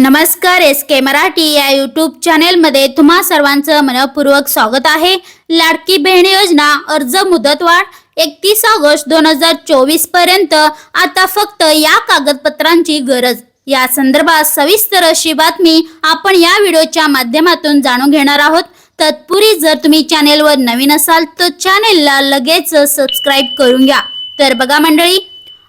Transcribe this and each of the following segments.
नमस्कार एस के मराठी या यूट्यूब चॅनेलमध्ये तुम्हा सर्वांचं मनपूर्वक स्वागत आहे. लाडकी बहीण योजना अर्ज मुदतवाढ एकतीस ऑगस्ट दोन हजार चोवीसपर्यंत. आता फक्त या कागदपत्रांची गरज. या संदर्भात सविस्तर अशी बातमी आपण या व्हिडिओच्या माध्यमातून जाणून घेणार आहोत. तत्पूर्वी जर तुम्ही चॅनेलवर नवीन असाल तर चॅनेलला लगेच सबस्क्राईब करून घ्या. तर बघा मंडळी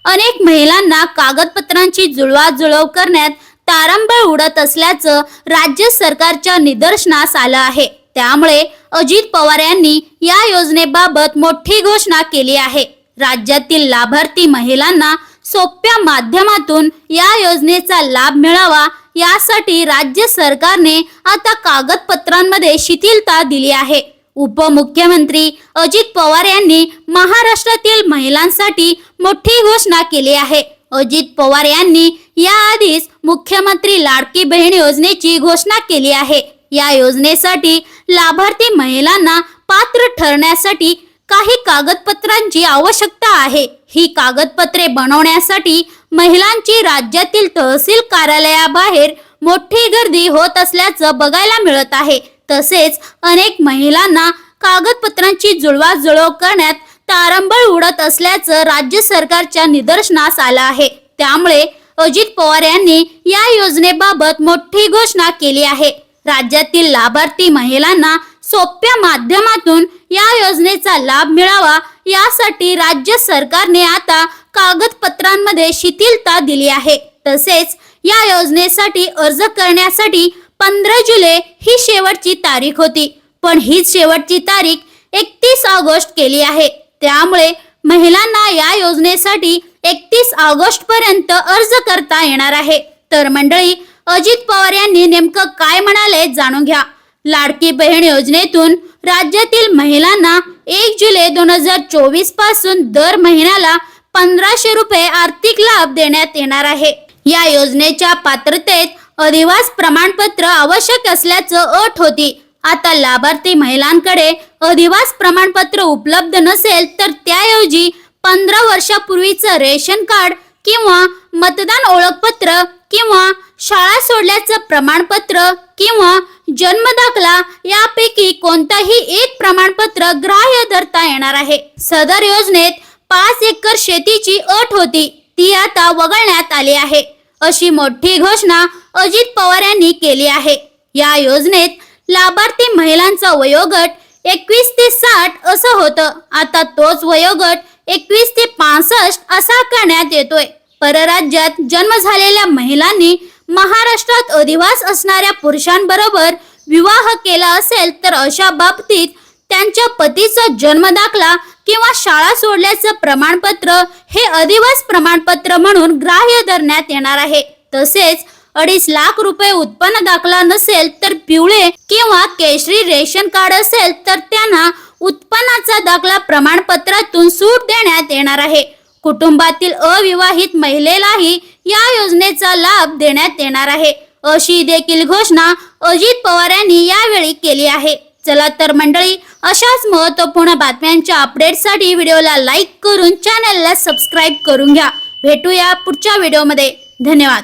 अनेक महिलांना कागदपत्रांची जुळवाजुळव करण्यात तारंबळ उडत असल्याचं राज्य सरकारच्या निदर्शनास आलं आहे. त्यामुळे अजित पवार यांनी या योजनेबाबत मोठी घोषणा केली आहे. राज्यातील लाभार्थी महिलांना सोप्या माध्यमातून या योजनेचा लाभ मिळावा यासाठी राज्य सरकारने आता कागदपत्रांमध्ये शिथिलता दिली आहे. उपमुख्यमंत्री अजित पवार यांनी महाराष्ट्रातील महिलांसाठी मोठी घोषणा केली आहे. अजित पवार यांनी याआधीच मुख्यमंत्री लाडकी बहीण योजनेची घोषणा केली आहे. या योजनेसाठी लाभार्थी महिलांना पात्र ठरण्यासाठी काही कागदपत्रांची आवश्यकता आहे. ही कागदपत्रे बनवण्यासाठी महिलांची राज्यातील तहसील कार्यालयाबाहेर मोठी गर्दी होत असल्याचं बघायला मिळत आहे. तसेच अनेक महिलांना कागदपत्रांची जुळवाजुळव करण्यात तारंबळ उडत असल्याचं राज्य सरकारच्या निदर्शनास आलं आहे. त्यामुळे अजित पवार यांनी या योजनेबाबत मोठी घोषणा केली आहे. राज्यातील लाभार्थी महिलांना सोप्या माध्यमातून या योजनेचा लाभ मिळावा यासाठी राज्य सरकारने आता कागदपत्रांमध्ये शिथिलता दिली आहे. तसेच या योजनेसाठी अर्ज करण्यासाठी पंधरा जुलै ही शेवटची तारीख होती. पण हीच शेवटची तारीख एकतीस ऑगस्ट केली आहे. त्यामुळे महिलांना या योजनेसाठी एकतीस ऑगस्ट पर्यंत अर्ज करता येणार आहे. तर मंडळी अजित पवार यांनी नेमकं काय म्हणाले जाणून घ्या. लाडकी बहीण योजनेतून राज्यातील महिलांना एक जुलै दोन हजार चोवीसपासून दर महिन्याला पंधराशे रुपये आर्थिक लाभ देण्यात येणार आहे. या योजनेच्या पात्रतेत अधिवास प्रमाणपत्र आवश्यक असल्याचं अट होती. आता लाभार्थी महिलांकडे अधिवास प्रमाणपत्र उपलब्ध नसेल तर त्याऐवजी पंधरा वर्षापूर्वीचं रेशन कार्ड किंवा मतदान ओळखपत्र किंवा शाळा सोडल्याचं प्रमाणपत्र किंवा जन्म दाखला यापैकी कोणताही एक प्रमाणपत्र ग्राह्य धरता येणार आहे. सदर योजनेत पाच एकर शेतीची अट होती ती आता वगळण्यात आली आहे. अशी मोठी घोषणा अजित पवार यांनी केली आहे. या योजनेत लाभार्थी महिलांचा वयोगट एकवीस ते साठ असं होतं. आता तोच वयोगट एकवीस ते पासष्ट असा करण्यात येतोय. परराज्यात जन्म झालेल्या महिलांनी महाराष्ट्रात अधिवास असणाऱ्या पुरुषांबरोबर विवाह केला असेल तर अशा बाबतीत त्यांच्या पतीचा जन्म दाखला किंवा शाळा सोडल्याचं प्रमाणपत्र हे अधिवास प्रमाणपत्र म्हणून ग्राह्य धरण्यात येणार आहे. तसेच अडीच लाख रुपये उत्पन्न दाखला नसेल तर पिवळे किंवा केशरी रेशन कार्ड असेल तर त्यांना उत्पन्नाचा दाखला प्रमाणपत्रातून सूट देण्यात येणार आहे. कुटुंबातील अविवाहित महिलेलाही या योजनेचा लाभ देण्यात येणार आहे. अशी देखील घोषणा अजित पवार यांनी यावेळी केली आहे. चला तर मंडळी अशाच महत्त्वपूर्ण बातम्यांच्या अपडेटसाठी व्हिडिओला लाईक करून चॅनलला सबस्क्राईब करून घ्या. भेटूया पुढच्या व्हिडिओमध्ये. धन्यवाद.